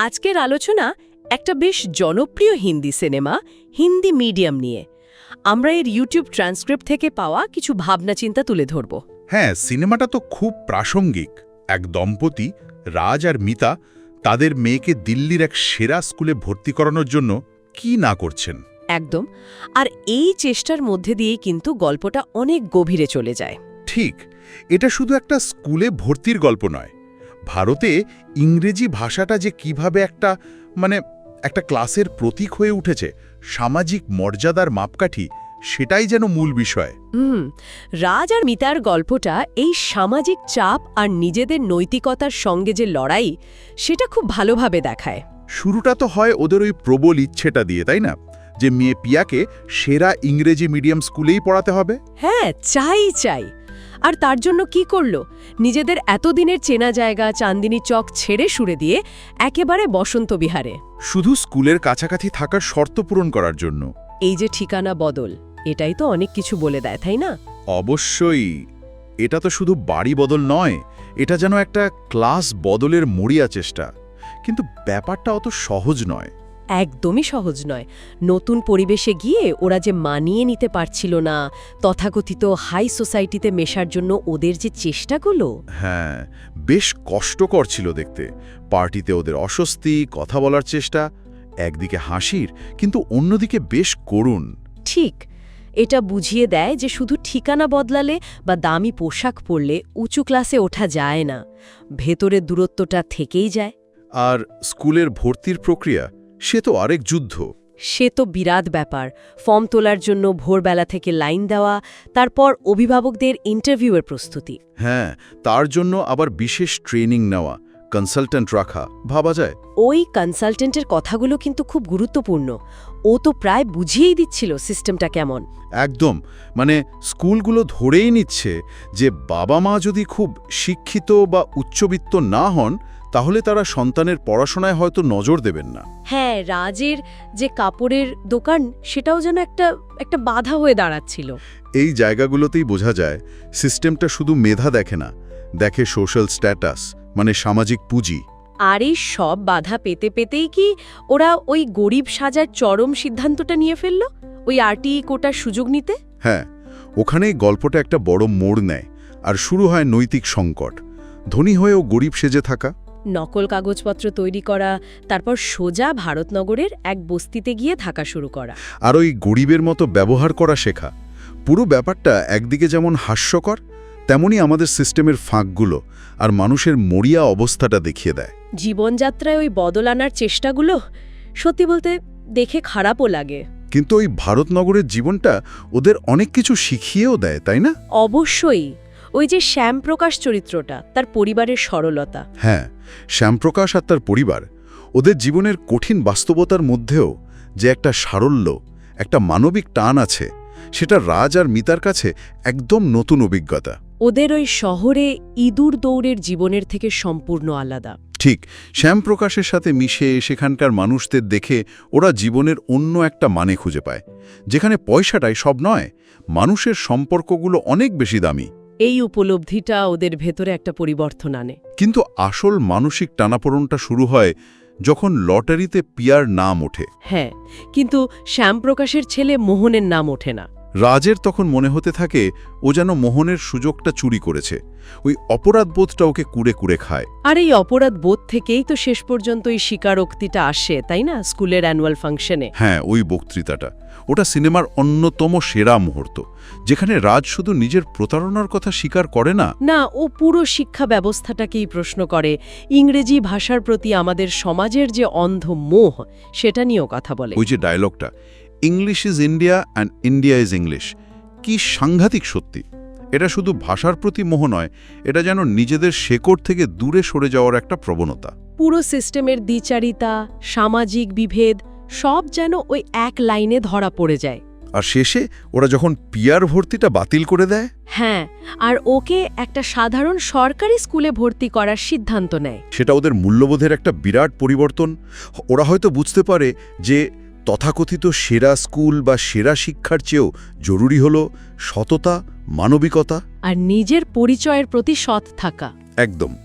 আজকের আলোচনা একটা বেশ জনপ্রিয় হিন্দি সিনেমা হিন্দি মিডিয়াম নিয়ে। আমরা এর ইউটিউব ট্রান্সক্রিপ্ট থেকে পাওয়া কিছু ভাবনা চিন্তা তুলে ধরব। হ্যাঁ সিনেমাটা তো খুব প্রাসঙ্গিক। এক দম্পতি রাজ আর মিতা তাদের মেয়েকে দিল্লির এক সেরা স্কুলে ভর্তি করানোর জন্য কি না করছেন? একদম। আর এই চেষ্টার মধ্যে দিয়েই কিন্তু গল্পটা অনেক গভীরে চলে যায়। ঠিক এটা শুধু একটা স্কুলে ভর্তির গল্প নয়। ভারতে ইংরেজি ভাষাটা যে কীভাবে একটা মানে একটা ক্লাসের প্রতীক হয়ে উঠেছে সামাজিক মর্যাদার মাপকাঠি সেটাই যেন মূল বিষয়। হুম রাজ আর মিতার গল্পটা এই সামাজিক চাপ আর নিজেদের নৈতিকতার সঙ্গে যে লড়াই সেটা খুব ভালোভাবে দেখায়। শুরুটা তো হয় ওদের ওই প্রবল ইচ্ছেটা দিয়ে তাই না? যে মেয়ে পিয়াকে সেরা ইংরেজি মিডিয়াম স্কুলেই পড়াতে হবে। হ্যাঁ চাই চাই। আর তার জন্য কি করল? নিজেদের এতদিনের চেনা জায়গা চান্দিনী চক ছেড়ে সুরে দিয়ে একেবারে বসন্ত বিহারে। শুধু স্কুলের কাছাকাছি থাকার শর্ত পূরণ করার জন্য। এই যে ঠিকানা বদল এটাই তো অনেক কিছু বলে দেয় তাই না? অবশ্যই। এটা তো শুধু বাড়ি বদল নয় এটা যেন একটা ক্লাস বদলের মরিয়া চেষ্টা। কিন্তু ব্যাপারটা অত সহজ নয়। একদমই সহজ নয়। নতুন পরিবেশে গিয়ে ওরা যে মানিয়ে নিতে পারছিল না তথাকথিত হাই সোসাইটিতে মেশার জন্য ওদের যে চেষ্টাগুলো। হ্যাঁ বেশ কষ্টকর ছিল দেখতে। পার্টিতে ওদের অস্বস্তি কথা বলার চেষ্টা একদিকে হাসির কিন্তু অন্যদিকে বেশ করুণ। ঠিক এটা বুঝিয়ে দেয় যে শুধু ঠিকানা বদলালে বা দামি পোশাক পরলে উঁচু ক্লাসে ওঠা যায় না। ভেতরের দূরত্বটা থেকেই যায়। আর স্কুলের ভর্তির প্রক্রিয়া সে তো আরেক যুদ্ধ। সে তো বিরাট ব্যাপার। ফর্ম তোলার জন্য ভোরবেলা থেকে লাইন দেওয়া তারপর অভিভাবকদের ইন্টারভিউয়ের প্রস্তুতি। হ্যাঁ তার জন্য আবার বিশেষ ট্রেনিং নেওয়া কনসালট্যান্ট রাখা ভাবা যায়। ওই কনসালটেন্টের কথাগুলো কিন্তু খুব গুরুত্বপূর্ণ। ও তো প্রায় বুঝিয়েই দিচ্ছিল সিস্টেমটা কেমন। একদম মানে স্কুলগুলো ধরেই নিচ্ছে যে বাবা মা যদি খুব শিক্ষিত বা উচ্চবিত্ত না হন তাহলে তারা সন্তানের পড়াশোনায় হয়তো নজর দেবেন না। হ্যাঁ রাজের যে কাপড়ের দোকান সেটাও যেন একটা একটা বাধা হয়ে দাঁড়াচ্ছিল। এই জায়গাগুলোতেই বোঝা যায় সিস্টেমটা শুধু মেধা দেখে না দেখে সোশ্যাল স্ট্যাটাস মানে সামাজিক পুঁজি। আর এই সব বাধা পেতে পেতেই কি ওরা ওই গরিব সাজার চরম সিদ্ধান্তটা নিয়ে ফেলল? ওই আরটিই কোটার সুযোগ নিতে? হ্যাঁ ওখানেই গল্পটা একটা বড় মোড় নেয় আর শুরু হয় নৈতিক সংকট। ধনী হয়েও গরিব সেজে থাকা নকল কাগজপত্র তৈরি করা তারপর সোজা ভারতনগরের এক বস্তিতে গিয়ে থাকা শুরু করা। আর ওই গরিবের মতো ব্যবহার করা শেখা। পুরো ব্যাপারটা একদিকে যেমন হাস্যকর তেমনি আমাদের সিস্টেমের ফাঁকগুলো আর মানুষের মরিয়া অবস্থাটা দেখিয়ে দেয়। জীবনযাত্রায় ওই বদল আনার চেষ্টাগুলো সত্যি বলতে দেখে খারাপও লাগে। কিন্তু ওই ভারতনগরের জীবনটা ওদের অনেক কিছু শিখিয়েও দেয় তাই না? অবশ্যই। ওই যে শ্যামপ্রকাশ চরিত্রটা তার পরিবারের সরলতা। হ্যাঁ শ্যামপ্রকাশ আর তার পরিবার ওদের জীবনের কঠিন বাস্তবতার মধ্যেও যে একটা সারল্য একটা মানবিক টান আছে সেটা রাজ আর মিতার কাছে একদম নতুন অভিজ্ঞতা। ওদের ওই শহরে ইঁদুর দৌড়ের জীবনের থেকে সম্পূর্ণ আলাদা। ঠিক শ্যামপ্রকাশের সাথে মিশে সেখানকার মানুষদের দেখে ওরা জীবনের অন্য একটা মানে খুঁজে পায় যেখানে পয়সাটাই সব নয় মানুষের সম্পর্কগুলো অনেক বেশি দামি। এই উপলব্ধিটা ওদের ভেতরে একটা পরিবর্তন আনে। কিন্তু আসল মানসিক টানাপোড়নটা শুরু হয় যখন লটারিতে পিয়ার নাম ওঠে। হ্যাঁ কিন্তু শ্যামপ্রকাশের ছেলে মোহনের নাম ওঠে না। রাজের তখন মনে হতে থাকে ও যেন মোহনের সুযোগটা চুরি করেছে। ওই অপরাধবোধটা ওকে কুড়ে কুড়ে খায়। আর এই অপরাধ বোধ থেকেই তো শেষ পর্যন্ত এই স্বীকারোক্তিটা আসে তাই না? স্কুলের অ্যানুয়াল ফাংশনে। হ্যাঁ ওই বক্তৃতাটা। ওটা সিনেমার অন্যতম সেরা মুহূর্ত যেখানে রাজ শুধু নিজের প্রতারণার কথা স্বীকার করে না। না ও পুরো শিক্ষা ব্যবস্থাটাকেই প্রশ্ন করে। ইংরেজি ভাষার প্রতি আমাদের সমাজের যে অন্ধ মোহ সেটা নিয়েও কথা বলে। ওই যে ডায়লগটা English is India and India is English. কি সাংঘাতিক সত্যি। এটা শুধু ভাষার প্রতি মোহ নয় এটা যেন নিজেদের শেকড় থেকে দূরে সরে যাওয়ার একটা প্রবণতা। পুরো সিস্টেমের দ্বিচারিতা সামাজিক বিভেদ সব যেন ওই এক লাইনে ধরা পড়ে যায়। আর শেষে ওরা যখন পিয়ার ভর্তিটা বাতিল করে দেয়? হ্যাঁ আর ওকে একটা সাধারণ সরকারি স্কুলে ভর্তি করার সিদ্ধান্ত নেয়। সেটা ওদের মূল্যবোধের একটা বিরাট পরিবর্তন। ওরা হয়তো বুঝতে পারে যে তথাকথিত সেরা স্কুল বা সেরা শিক্ষার চেয়েও জরুরি হল সততা মানবিকতা। আর নিজের পরিচয়ের প্রতি সৎ থাকা। একদম।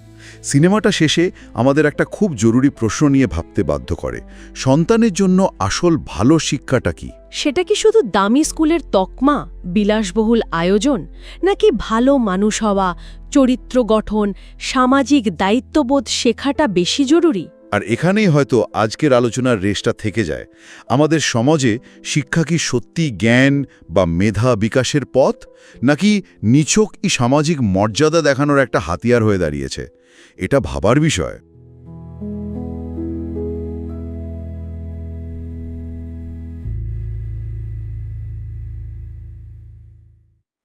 সিনেমাটা শেষে আমাদের একটা খুব জরুরি প্রশ্ন নিয়ে ভাবতে বাধ্য করে। সন্তানের জন্য আসল ভালো শিক্ষাটা কি? সেটা কি শুধু দামি স্কুলের তকমা বিলাসবহুল আয়োজন নাকি ভালো মানুষ হওয়া চরিত্র গঠন সামাজিক দায়িত্ববোধ শেখাটা বেশি জরুরি? আর এখানেই হয়তো আজকের আলোচনার রেশটা থেকে যায়। আমাদের সমাজে শিক্ষা কি সত্যি জ্ঞান বা মেধা বিকাশের পথ? নাকি নিছক ই সামাজিক মর্যাদা দেখানোর একটা হাতিয়ার হয়ে দাঁড়িয়েছে? এটা ভাবার বিষয়।